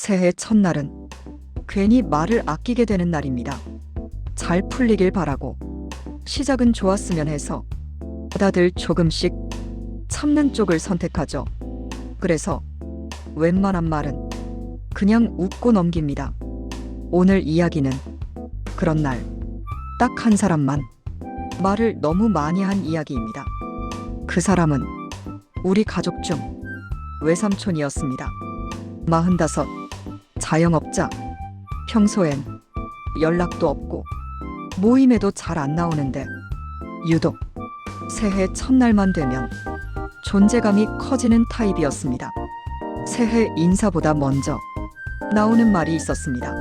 새해 첫날은 괜히 말을 아끼게 되는 날입니다. 잘 풀리길 바라고 시작은 좋았으면 해서 다들 조금씩 참는 쪽을 선택하죠. 그래서 웬만한 말은 그냥 웃고 넘깁니다. 오늘 이야기는 그런 날 딱 한 사람만 말을 너무 많이 한 이야기입니다. 그 사람은 우리 가족 중 외삼촌이었습니다. 마흔다섯, 자영업자. 평소엔 연락도 없고 모임에도 잘 안 나오는데 유독 새해 첫날만 되면 존재감이 커지는 타입이었습니다. 새해 인사보다 먼저 나오는 말이 있었습니다.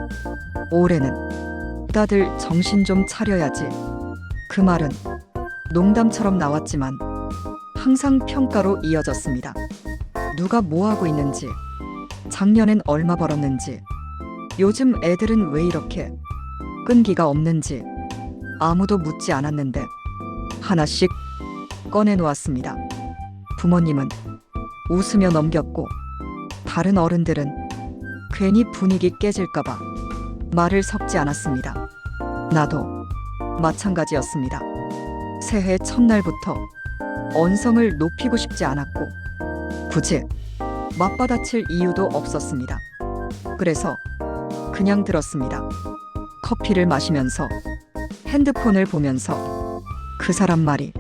올해는 다들 정신 좀 차려야지. 그 말은 농담처럼 나왔지만 항상 평가로 이어졌습니다. 누가 뭐 하고 있는지, 작년엔 얼마 벌었는지, 요즘 애들은 왜 이렇게 끈기가 없는지 아무도 묻지 않았는데 하나씩 꺼내놓았습니다. 부모님은 웃으며 넘겼고 다른 어른들은 괜히 분위기 깨질까봐 말을 섞지 않았습니다. 나도 마찬가지였습니다. 새해 첫날부터 언성을 높이고 싶지 않았고 굳이 맞받아칠 이유도 없었습니다. 그래서 그냥 들었습니다. 커피를 마시면서 핸드폰을 보면서 그 사람 말이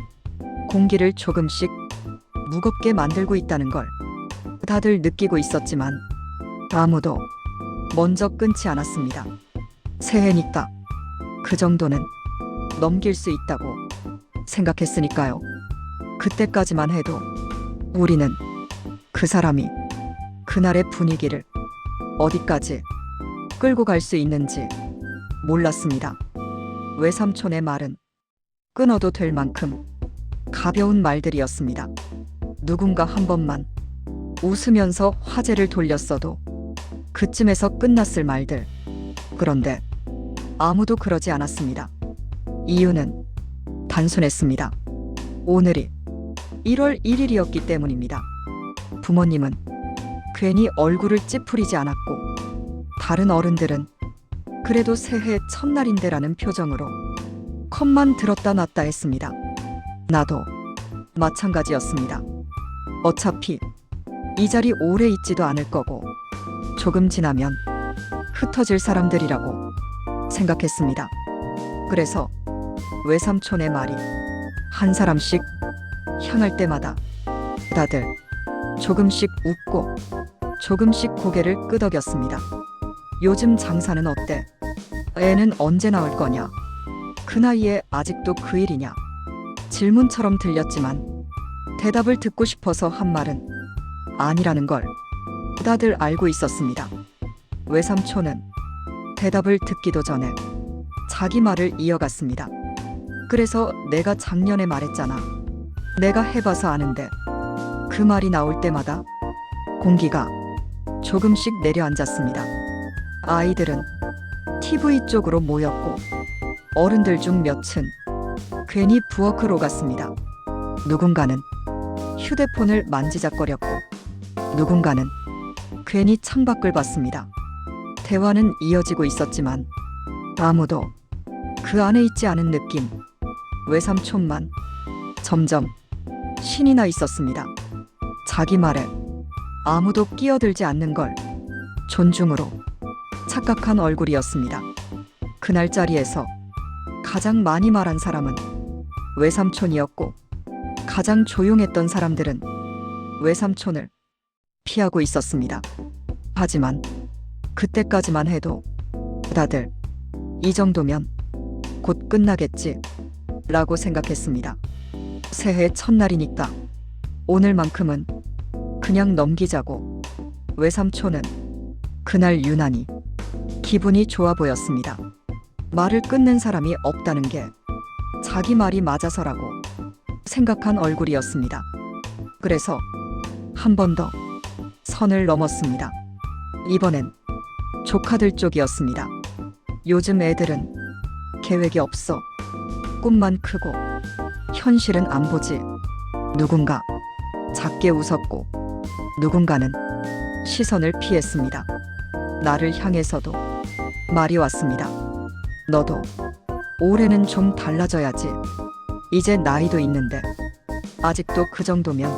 공기를 조금씩 무겁게 만들고 있다는 걸 다들 느끼고 있었지만 아무도 먼저 끊지 않았습니다. 새해니까 그 정도는 넘길 수 있다고 생각했으니까요. 그때까지만 해도 우리는 그 사람이 그날의 분위기를 어디까지 끌고 갈 수 있는지 몰랐습니다. 외삼촌의 말은 끊어도 될 만큼 가벼운 말들이었습니다. 누군가 한 번만 웃으면서 화제를 돌렸어도 그쯤에서 끝났을 말들. 그런데 아무도 그러지 않았습니다. 이유는 단순했습니다. 오늘이 1월 1일이었기 때문입니다. 부모님은 괜히 얼굴을 찌푸리지 않았고 다른 어른들은 그래도 새해 첫날인데라는 표정으로 컵만 들었다 놨다 했습니다. 나도 마찬가지였습니다. 어차피 이 자리 오래 있지도 않을 거고 조금 지나면 흩어질 사람들이라고 생각했습니다. 그래서 외삼촌의 말이 한 사람씩 향할 때마다 다들 조금씩 웃고 조금씩 고개를 끄덕였습니다. 요즘 장사는 어때? 애는 언제 나올 거냐? 그 나이에 아직도 그 일이냐? 질문처럼 들렸지만 대답을 듣고 싶어서 한 말은 아니라는 걸 다들 알고 있었습니다. 외삼촌은 대답을 듣기도 전에 자기 말을 이어갔습니다. 그래서 내가 작년에 말했잖아. 내가 해봐서 아는데 그 말이 나올 때마다 공기가 조금씩 내려앉았습니다. 아이들은 TV 쪽으로 모였고 어른들 중 몇은 괜히 부엌으로 갔습니다. 누군가는 휴대폰을 만지작거렸고 누군가는 괜히 창밖을 봤습니다. 대화는 이어지고 있었지만 아무도 그 안에 있지 않은 느낌. 외삼촌만 점점 신이 나 있었습니다. 자기 말에 아무도 끼어들지 않는 걸 존중으로 착각한 얼굴이었습니다. 그날 자리에서 가장 많이 말한 사람은 외삼촌이었고 가장 조용했던 사람들은 외삼촌을 피하고 있었습니다. 하지만 그때까지만 해도 다들 이 정도면 곧 끝나겠지 라고 생각했습니다. 새해 첫날이니까 오늘만큼은 그냥 넘기자고 외삼촌은 그날 유난히 기분이 좋아 보였습니다. 말을 끊는 사람이 없다는 게 자기 말이 맞아서라고 생각한 얼굴이었습니다. 그래서 한 번 더 선을 넘었습니다. 이번엔 조카들 쪽이었습니다. 요즘 애들은 계획이 없어. 꿈만 크고 현실은 안 보지. 누군가 작게 웃었고 누군가는 시선을 피했습니다. 나를 향해서도 말이 왔습니다. 너도 올해는 좀 달라져야지. 이제 나이도 있는데 아직도 그 정도면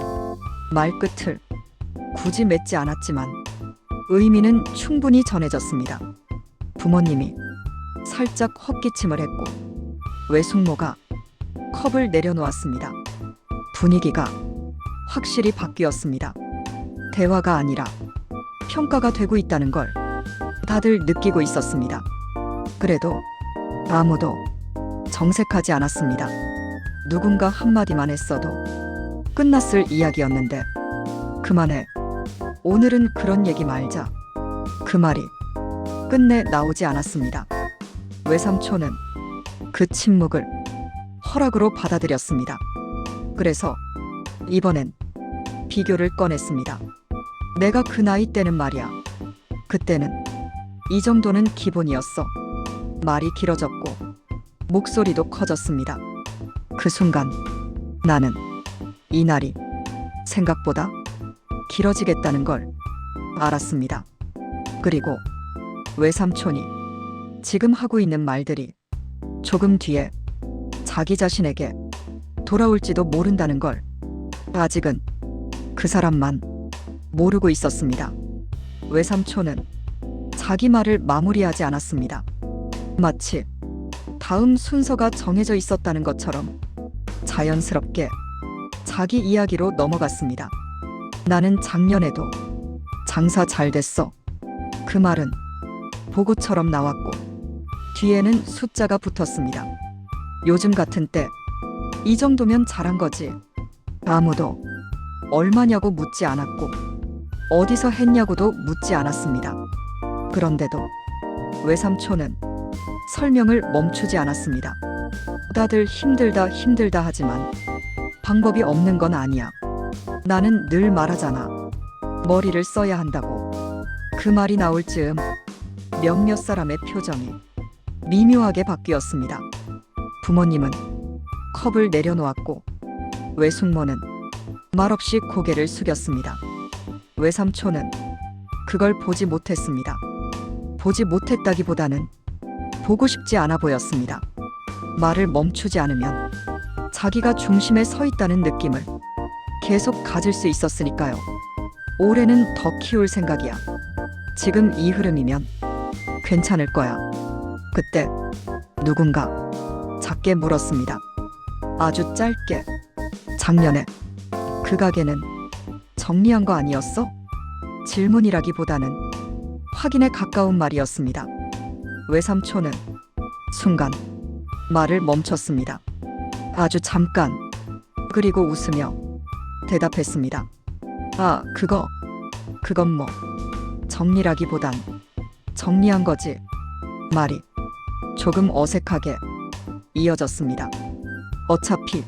말끝을 굳이 맺지 않았지만 의미는 충분히 전해졌습니다. 부모님이 살짝 헛기침을 했고 외숙모가 컵을 내려놓았습니다. 분위기가 확실히 바뀌었습니다. 대화가 아니라 평가가 되고 있다는 걸 다들 느끼고 있었습니다. 그래도 아무도 정색하지 않았습니다. 누군가 한마디만 했어도 끝났을 이야기였는데 그만해. 오늘은 그런 얘기 말자. 그 말이 끝내 나오지 않았습니다. 외삼촌은 그 침묵을 허락으로 받아들였습니다. 그래서 이번엔 비교를 꺼냈습니다. 내가 그 나이 때는 말이야. 그때는 이 정도는 기본이었어. 말이 길어졌고 목소리도 커졌습니다. 그 순간 나는 이 날이 생각보다 길어지겠다는 걸 알았습니다. 그리고 외삼촌이 지금 하고 있는 말들이 조금 뒤에 자기 자신에게 돌아올지도 모른다는 걸 아직은 그 사람만 모르고 있었습니다. 외삼촌은 자기 말을 마무리하지 않았습니다. 마치 다음 순서가 정해져 있었다는 것처럼 자연스럽게 자기 이야기로 넘어갔습니다. 나는 작년에도 장사 잘 됐어. 그 말은 보고처럼 나왔고 뒤에는 숫자가 붙었습니다. 요즘 같은 때 이 정도면 잘한 거지. 아무도 얼마냐고 묻지 않았고 어디서 했냐고도 묻지 않았습니다. 그런데도 외삼촌은 설명을 멈추지 않았습니다. 다들 힘들다 힘들다 하지만 방법이 없는 건 아니야. 나는 늘 말하잖아. 머리를 써야 한다고. 그 말이 나올 즈음 몇몇 사람의 표정이 미묘하게 바뀌었습니다. 부모님은 컵을 내려놓았고 외숙모는 말없이 고개를 숙였습니다. 외삼촌은 그걸 보지 못했습니다. 보지 못했다기보다는 보고 싶지 않아 보였습니다. 말을 멈추지 않으면 자기가 중심에 서 있다는 느낌을 계속 가질 수 있었으니까요. 올해는 더 키울 생각이야. 지금 이 흐름이면 괜찮을 거야. 그때 누군가 작게 물었습니다. 아주 짧게. 작년에 그 가게는 정리한 거 아니었어? 질문이라기보다는 확인에 가까운 말이었습니다. 외삼촌은 순간 말을 멈췄습니다. 아주 잠깐. 그리고 웃으며 대답했습니다. 아, 그거. 그건 뭐. 정리라기보단 정리한 거지. 말이 조금 어색하게 이어졌습니다. 어차피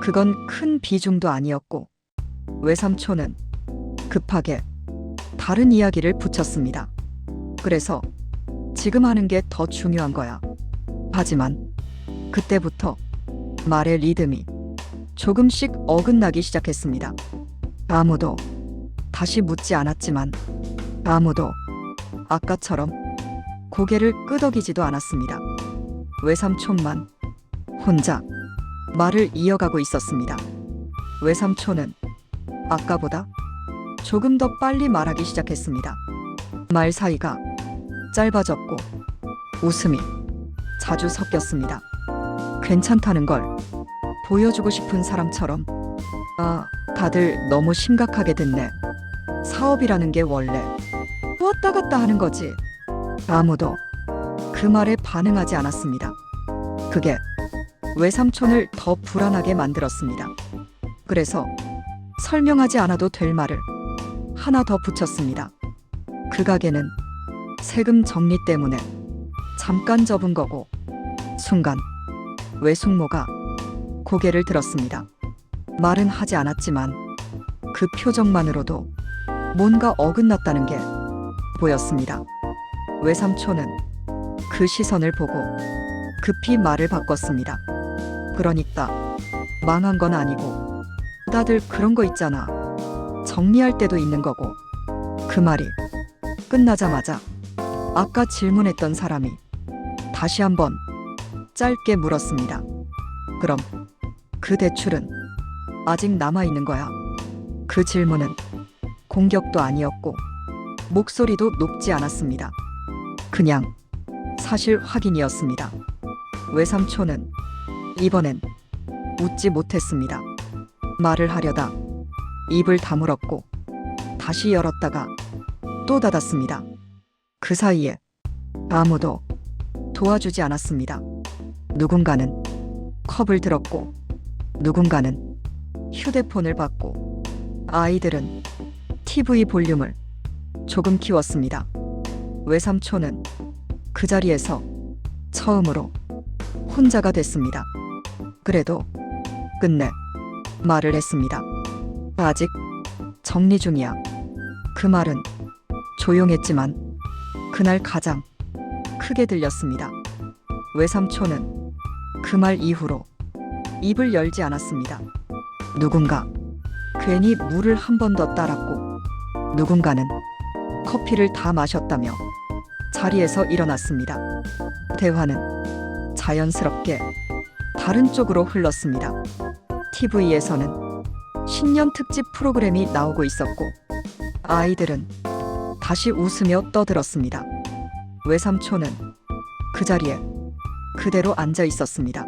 그건 큰 비중도 아니었고 외삼촌은 급하게 다른 이야기를 붙였습니다. 그래서 지금 하는 게 더 중요한 거야. 하지만 그때부터 말의 리듬이 조금씩 어긋나기 시작했습니다. 아무도 다시 묻지 않았지만 아무도 아까처럼 고개를 끄덕이지도 않았습니다. 외삼촌만 혼자 말을 이어가고 있었습니다. 외삼촌은 아까보다 조금 더 빨리 말하기 시작했습니다. 말 사이가 짧아졌고 웃음이 자주 섞였습니다. 괜찮다는 걸 보여주고 싶은 사람처럼 아, 다들 너무 심각하게 듣네. 사업이라는 게 원래 왔다 갔다 하는 거지. 아무도 그 말에 반응하지 않았습니다. 그게 외삼촌을 더 불안하게 만들었습니다. 그래서 설명하지 않아도 될 말을 하나 더 붙였습니다. 그 가게는 세금 정리 때문에 잠깐 접은 거고 순간 외숙모가 고개를 들었습니다. 말은 하지 않았지만 그 표정만으로도 뭔가 어긋났다는 게 보였습니다. 외삼촌은 그 시선을 보고 급히 말을 바꿨습니다. 그러니까 망한 건 아니고 다들 그런 거 있잖아. 정리할 때도 있는 거고 그 말이 끝나자마자 아까 질문했던 사람이 다시 한번 짧게 물었습니다. 그럼 그 대출은 아직 남아 있는 거야? 그 질문은 공격도 아니었고 목소리도 높지 않았습니다. 그냥 사실 확인이었습니다. 외삼촌은 이번엔 웃지 못했습니다. 말을 하려다 입을 다물었고 다시 열었다가 또 닫았습니다. 그 사이에 아무도 도와주지 않았습니다. 누군가는 컵을 들었고 누군가는 휴대폰을 받고 아이들은 TV 볼륨을 조금 키웠습니다. 외삼촌은 그 자리에서 처음으로 혼자가 됐습니다. 그래도 끝내 말을 했습니다. 아직 정리 중이야. 그 말은 조용했지만 그날 가장 크게 들렸습니다. 외삼촌은 그 말 이후로 입을 열지 않았습니다. 누군가 괜히 물을 한 번 더 따랐고 누군가는 커피를 다 마셨다며 자리에서 일어났습니다. 대화는 자연스럽게 다른 쪽으로 흘렀습니다. TV에서는 신년 특집 프로그램이 나오고 있었고 아이들은 다시 웃으며 떠들었습니다. 외삼촌은 그 자리에 그대로 앉아 있었습니다.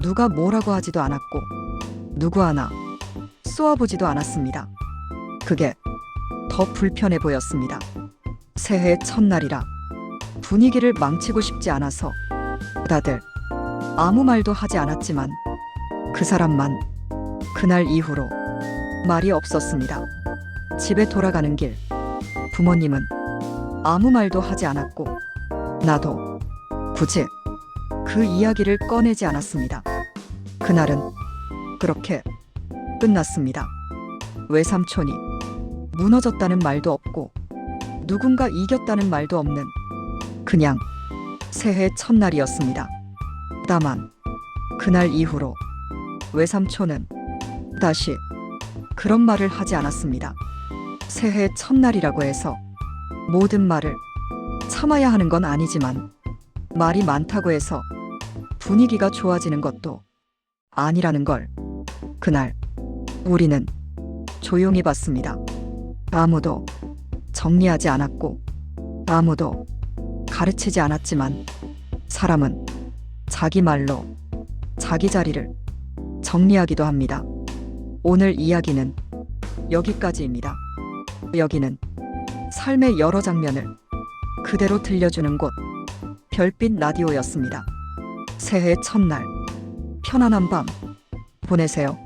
누가 뭐라고 하지도 않았고 누구 하나 쏘아보지도 않았습니다. 그게 더 불편해 보였습니다. 새해 첫날이라 분위기를 망치고 싶지 않아서 다들 아무 말도 하지 않았지만 그 사람만 그날 이후로 말이 없었습니다. 집에 돌아가는 길 부모님은 아무 말도 하지 않았고 나도 굳이 그 이야기를 꺼내지 않았습니다. 그날은 그렇게 끝났습니다. 외삼촌이 무너졌다는 말도 없고 누군가 이겼다는 말도 없는 그냥 새해 첫날이었습니다. 다만 그날 이후로 외삼촌은 다시 그런 말을 하지 않았습니다. 새해 첫날이라고 해서 모든 말을 참아야 하는 건 아니지만 말이 많다고 해서 분위기가 좋아지는 것도 아니라는 걸 그날 우리는 조용히 봤습니다. 아무도 정리하지 않았고 아무도 가르치지 않았지만 사람은 자기 말로 자기 자리를 정리하기도 합니다. 오늘 이야기는 여기까지입니다. 여기는 삶의 여러 장면을 그대로 들려주는 곳 별빛 라디오였습니다. 새해 첫날 편안한 밤 보내세요.